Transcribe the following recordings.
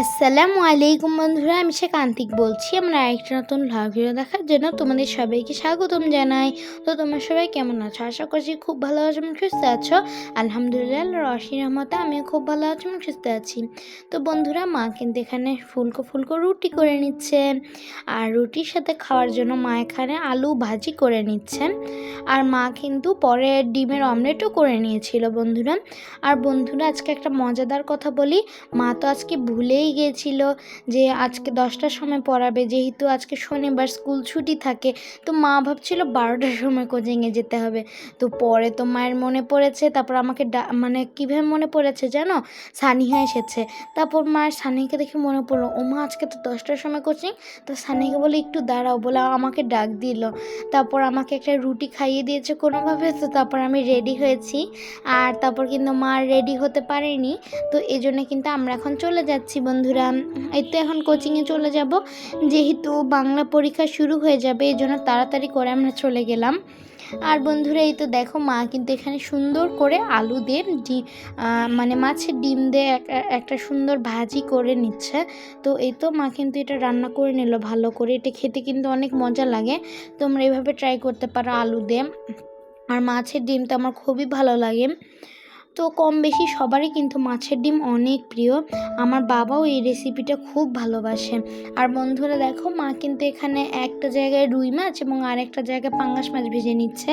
আসসালামু আলাইকুম বন্ধুরা, আমি সে কান্তিক বলছি। আমরা আরেকটা নতুন ভ্লগ ভিডিও দেখার জন্য তোমাদের সবাইকে স্বাগতম জানাই। তো তোমরা সবাই কেমন আছো? আশা করছি খুব ভালো আছো এবং সুস্থ আছো। আলহামদুলিল্লাহ রশি রহমতে আমিও খুব ভালো আছি এবং সুস্থ আছি। তো বন্ধুরা, মা কিন্তু এখানে ফুলকো ফুলকো রুটি করে নিচ্ছে আর রুটির সাথে খাওয়ার জন্য মা এখানে আলু ভাজি করে নিচ্ছেন। আর মা কিন্তু পরে ডিমের অমলেটও করে নিয়েছিল বন্ধুরা। আর বন্ধুরা, আজকে একটা মজাদার কথা বলি। মা তো আজকে ভুলেই গিয়েছিল যে আজকে দশটার সময় পড়াবে, যেহেতু আজকে শনিবার স্কুল ছুটি থাকে, তো মা ভাবছিল বারোটার সময় কোচিংয়ে যেতে হবে। তো পরে তো মায়ের মনে পড়েছে, তারপর আমাকে মানে কীভাবে মনে পড়েছে জানো? সানিহা এসেছে। তারপর মায়ের সানিকে দেখে মনে পড়ল, ও মা, আজকে তো দশটার সময় কোচিং? তো সানিকে বলে, একটু দাঁড়াও। বলে, আমাকে ডাক দিল। তারপর আমাকে একটা রুটি খাইয়ে দিয়েছে কোনোভাবে, তো তারপর আমি রেডি হয়েছি। আর তারপর কিন্তু মা রেডি হতে পারেনি। তো এই জন্য কিন্তু আমরা এখন চলে যাচ্ছি বন্ধুরা এই তো এখন কোচিংয়ে চলে যাব। যেহেতু বাংলা পরীক্ষা শুরু হয়ে যাবে, এই জন্য তাড়াতাড়ি করে আমরা চলে গেলাম। আর বন্ধুরা এই তো দেখো মা কিন্তু এখানে সুন্দর করে আলু দিয়ে মানে মাছের ডিম দিয়ে এক- একটা সুন্দর ভাজি করে নিচ্ছে। তো এই তো মা কিন্তু এটা রান্না করে নিল ভালো করে। এটা খেতে কিন্তু অনেক মজা লাগে। তোমরা এভাবে ট্রাই করতে পারো আলু দিয়ে। আর মাছের ডিম তো আমার খুবই ভালো লাগে। তো কম বেশি সবারই কিন্তু মাছের ডিম অনেক প্রিয়। আমার বাবাও এই রেসিপিটা খুব ভালোবাসে। আর বন্ধুরা দেখো, মা কিন্তু এখানে একটা জায়গায় রুই মাছ এবং আর একটা জায়গায় পাঙ্গাস মাছ ভেজে নিচ্ছে।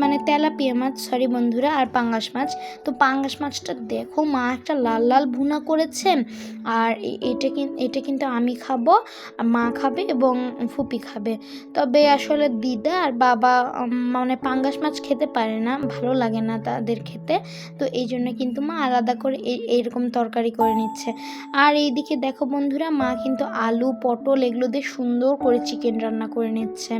মানে তেলাপিয়া মাছ সরি বন্ধুরা, আর পাঙ্গাস মাছ। তো পাঙ্গাস মাছটা দেখো, মা একটা লাল লাল ভুনা করেছে। আর এটা এটা কিন্তু আমি খাব, মা খাবে এবং ফুপি খাবে। তবে আসলে দিদা আর বাবা মানে পাঙ্গাস মাছ খেতে পারে না, ভালো লাগে না তাদের খেতে। তো এই জন্য কিন্তু মা আলাদা করে এই এইরকম তরকারি করে নিচ্ছে। আর এইদিকে দেখো বন্ধুরা, মা কিন্তু আলু, পটল এগুলো দিয়ে সুন্দর করে চিকেন রান্না করে নিচ্ছে।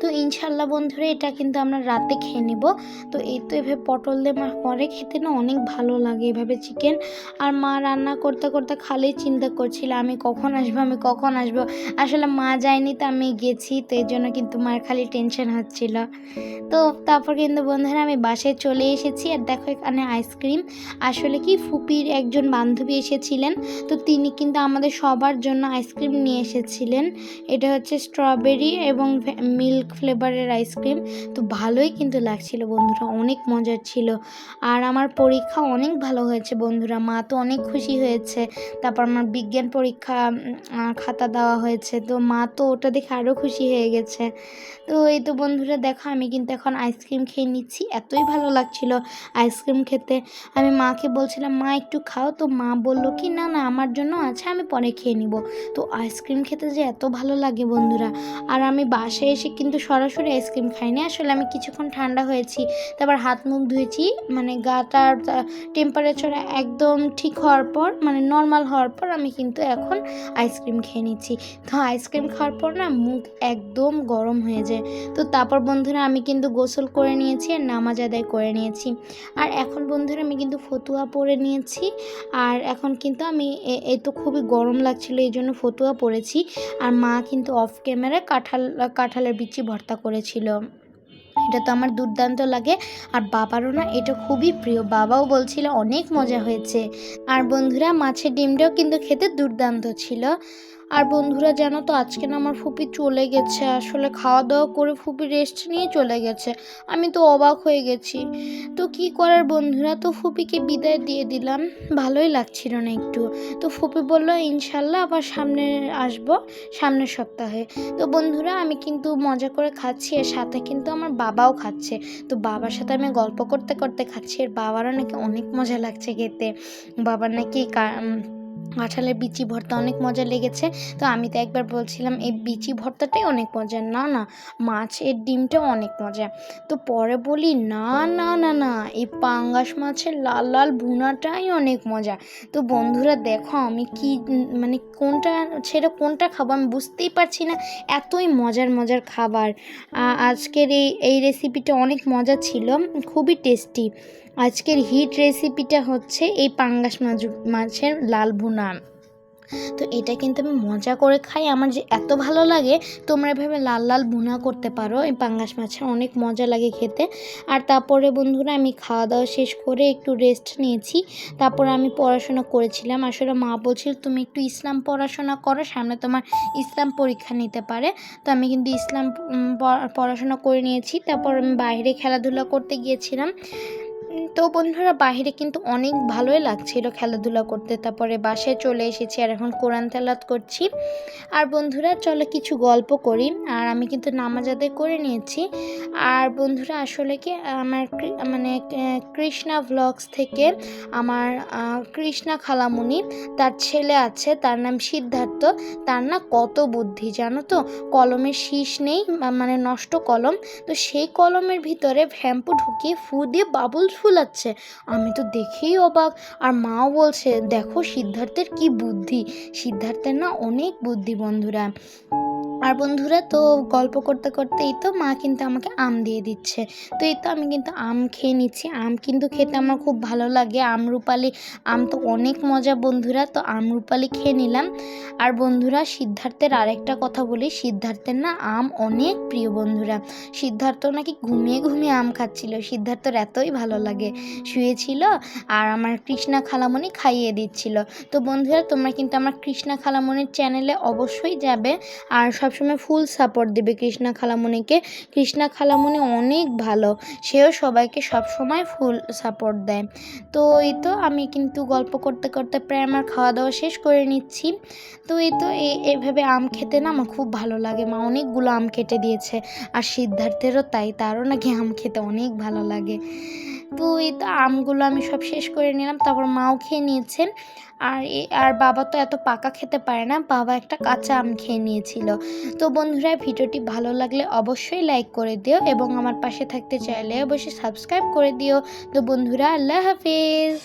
তো ইনশাল্লাহ বন্ধুরা, এটা কিন্তু আমরা রাতে খেয়ে নেব। তো এই তো এভাবে পটল দিয়ে মা খেতে না অনেক ভালো লাগে এভাবে চিকেন আর মা রান্না করতে করতে খালি চিন্তা করছিল, আমি কখন আসব, আমি কখন আসব? আসলে মা যায়নি তো আমি গেছি, তো এই জন্য কিন্তু মার খালি টেনশন হচ্ছিল। তো তারপর কিন্তু বন্ধুরা, আমি বাসায় চলে এসেছি আর দেখো এখানে আইসক্রিম। আসলে কি ফুপির একজন বান্ধবী এসেছিলেন, তো তিনি কিন্তু আমাদের সবার জন্য আইসক্রিম নিয়ে এসেছিলেন। এটা হচ্ছে স্ট্রবেরি এবং মিল্ক ফ্লেভারের আইসক্রিম তো ভালোই কিন্তু লাগছিল বন্ধুরা, অনেক মজার ছিল। আর আমার পরীক্ষা অনেক ভালো হয়েছে বন্ধুরা, মা তো অনেক খুশি হয়েছে। তারপর আমার বিজ্ঞান পরীক্ষা খাতা দেওয়া হয়েছে, তো মা তো ওটা দেখে আরও খুশি হয়ে গেছে। তো এই তো বন্ধুরা, দেখো আমি কিন্তু এখন আইসক্রিম খেয়ে নিচ্ছি, এতই ভালো লাগছিল আইসক্রিম খেতে। আমি মাকে বলছিলাম, মা, একটু খাও। তো মা বলল, কি না না, আমার জন্য আছে, আমি পরে খেয়ে নিব। তো আইসক্রিম খেতে যে এত ভালো লাগে বন্ধুরা। আর আমি বাসায় এসে কিন্তু সরাসরি আইসক্রিম খাইনি আসলে আমি কিছুক্ষণ ঠান্ডা হয়েছি, তারপর হাত মুখ ধুয়েছি মানে গাটার টেম্পারেচার একদম ঠিক হওয়ার পর মানে নর্মাল হওয়ার পর আমি কিন্তু এখন আইসক্রিম খেয়ে নিচ্ছি। তো আইসক্রিম খাওয়ার পর না মুখ একদম গরম হয়ে যায়। তো তারপর বন্ধুরা আমি কিন্তু গোসল করে নিয়েছি আর নামাজ আদায় করে নিয়েছি। আর এখন বন্ধুরা আমি কিন্তু ফতুয়া পরে নিয়েছি। আর এখন কিন্তু আমি এ- তো খুবই গরম লাগছিল, এই জন্য ফতুয়া পরেছি। আর মা কিন্তু অফ ক্যামেরায় কাঁঠাল, কাঁঠালের বিচি ভর্তা করেছিল। এটা তো আমার দুর্দান্ত লাগে। আর বাবারও না এটা খুবই প্রিয়। বাবাও বলছিল অনেক মজা হয়েছে। আর বন্ধুরা, মাছের ডিমটাও কিন্তু খেতে দুর্দান্ত ছিল। আর বন্ধুরা, জানো তো, আজকে না আমার ফুপি চলে গেছে। আসলে খাওয়া দাওয়া করে ফুপি রেস্ট নিয়ে চলে গেছে। আমি তো অবাক হয়ে গেছি। তো কি করার বন্ধুরা? তো ফুপিকে বিদায় দিয়ে দিলাম। ভালোই লাগছিল না একটু। তো ফুপি বলল, ইনশাল্লাহ আবার সামনে আসব, সামনের সপ্তাহে। তো বন্ধুরা, আমি কিন্তু মজা করে খাচ্ছি আর সাথে কিন্তু আমার বাবাও খাচ্ছে। তো বাবার সাথে আমি গল্প করতে করতে খাচ্ছি। আর বাবারও নাকি অনেক মজা লাগছে খেতে। বাবার নাকি কাঁঠালের বিচি ভর্তা অনেক মজা লেগেছে। তো আমি তো একবার বলছিলাম, এই বিচি ভর্তাটাই অনেক মজা না না, মাছের ডিমটাও অনেক মজা তো পরে বলি, না না না না, এই পাঙ্গাস মাছের লাল লাল ভুনাটাই অনেক মজা তো বন্ধুরা, দেখো আমি কি মানে কোনটা, ছেড়ে কোনটা খাব আমি বুঝতেই পারছি না। এতই মজার মজার খাবার। আজকের এই এই রেসিপিটা অনেক মজা ছিল, খুবই টেস্টি আজকের হিট রেসিপিটা হচ্ছে এই পাঙ্গাস মাছ মাছের লাল ভুনা। তো এটা কিন্তু আমি মজা করে খাই, আমার যে এত ভালো লাগে, তোমরা এভাবে লাল লাল ভুনা করতে পারো, এই পাঙ্গাস মাছের অনেক মজা লাগে খেতে। আর তারপরে বন্ধুরা, আমি খাওয়া দাওয়া শেষ করে একটু রেস্ট নিয়েছি। তারপরে আমি পড়াশোনা করেছিলাম। আসলে মা বলছিল, তুমি একটু ইসলাম পড়াশোনা করো, সামনে তোমার ইসলাম পরীক্ষা নিতে পারে। তো আমি কিন্তু ইসলাম পড়াশোনা করে নিয়েছি। তারপর আমি বাইরে খেলাধুলা করতে গিয়েছিলাম। তো বন্ধুরা, বাইরে কিন্তু অনেক ভালোই লাগছিল খেলাধুলা করতে। তারপরে বাসায় চলে এসেছি আর এখন কোরআন তেলাত করছি। আর বন্ধুরা, চলো কিছু গল্প করি। আর আমি কিন্তু নামাজ আদায় করে নিয়েছি। আর বন্ধুরা, আসলে কি আমার মানে কৃষ্ণা ভ্লগস থেকে আমার কৃষ্ণা খালামুনি, তার ছেলে আছে, তার নাম সিদ্ধার্থ। তার না কত বুদ্ধি, জানো তো? কলমের শীষ নেই মানে নষ্ট কলম। তো সেই কলমের ভিতরে ভ্যাম্পু ঢুকিয়ে ফু দিয়ে বাবুল ফুলাচ্ছে আমি তো দেখেই অবাক। আর মাও বলছে, দেখো সিদ্ধার্থের কি বুদ্ধি? সিদ্ধার্থের না অনেক বুদ্ধি বন্ধুরা। আর বন্ধুরা, তো গল্প করতে করতেই তো মা কিন্তু আমাকে আম দিয়ে দিচ্ছে। তো এই তো আমি কিন্তু আম খেয়ে নিচ্ছি। আম কিন্তু খেতে আমার খুব ভালো লাগে। আমরুপালি আম তো অনেক মজা বন্ধুরা। তো আমরুপালি খেয়ে নিলাম। আর বন্ধুরা, সিদ্ধার্থের আরেকটা কথা বলি। সিদ্ধার্থের না আম অনেক প্রিয় বন্ধুরা। সিদ্ধার্থ নাকি ঘুমিয়ে ঘুমিয়ে আম খাচ্ছিল। সিদ্ধার্থর এতই ভালো লাগে। শুয়েছিল আর আমার কৃষ্ণা খালামণি খাইয়ে দিচ্ছিল। তো বন্ধুরা, তোমরা কিন্তু আমার কৃষ্ণা খালামণির চ্যানেলে অবশ্যই যাবে। আর সবসময় ফুল সাপোর্ট দেবে কৃষ্ণা খালামণিকে। কৃষ্ণা খালামণি অনেক ভালো। সেও সবাইকে সবসময় ফুল সাপোর্ট দেয়। তো এই তো আমি কিন্তু গল্প করতে করতে প্রায় আমার খাওয়া দাওয়া শেষ করে নিচ্ছি। তো এই তো এভাবে আম খেতে না আমার খুব ভালো লাগে। মা অনেকগুলো আম কেটে দিয়েছে। আর সিদ্ধার্থেরও তাই, তারও নাকি আম খেতে অনেক ভালো লাগে। তো এই আমগুলো আমি সব শেষ করে নিলাম, তারপর মাও খেয়ে নিয়েছেন। আর আর বাবা তো এত পাকা খেতে পারে না, বাবা একটা কাঁচা আম খেয়ে নিয়েছিল। তো বন্ধুরা, ভিডিওটি ভালো লাগলে অবশ্যই লাইক করে দিও এবং আমার পাশে থাকতে চাইলে অবশ্যই সাবস্ক্রাইব করে দিও। তো বন্ধুরা, আল্লাহ হাফেজ।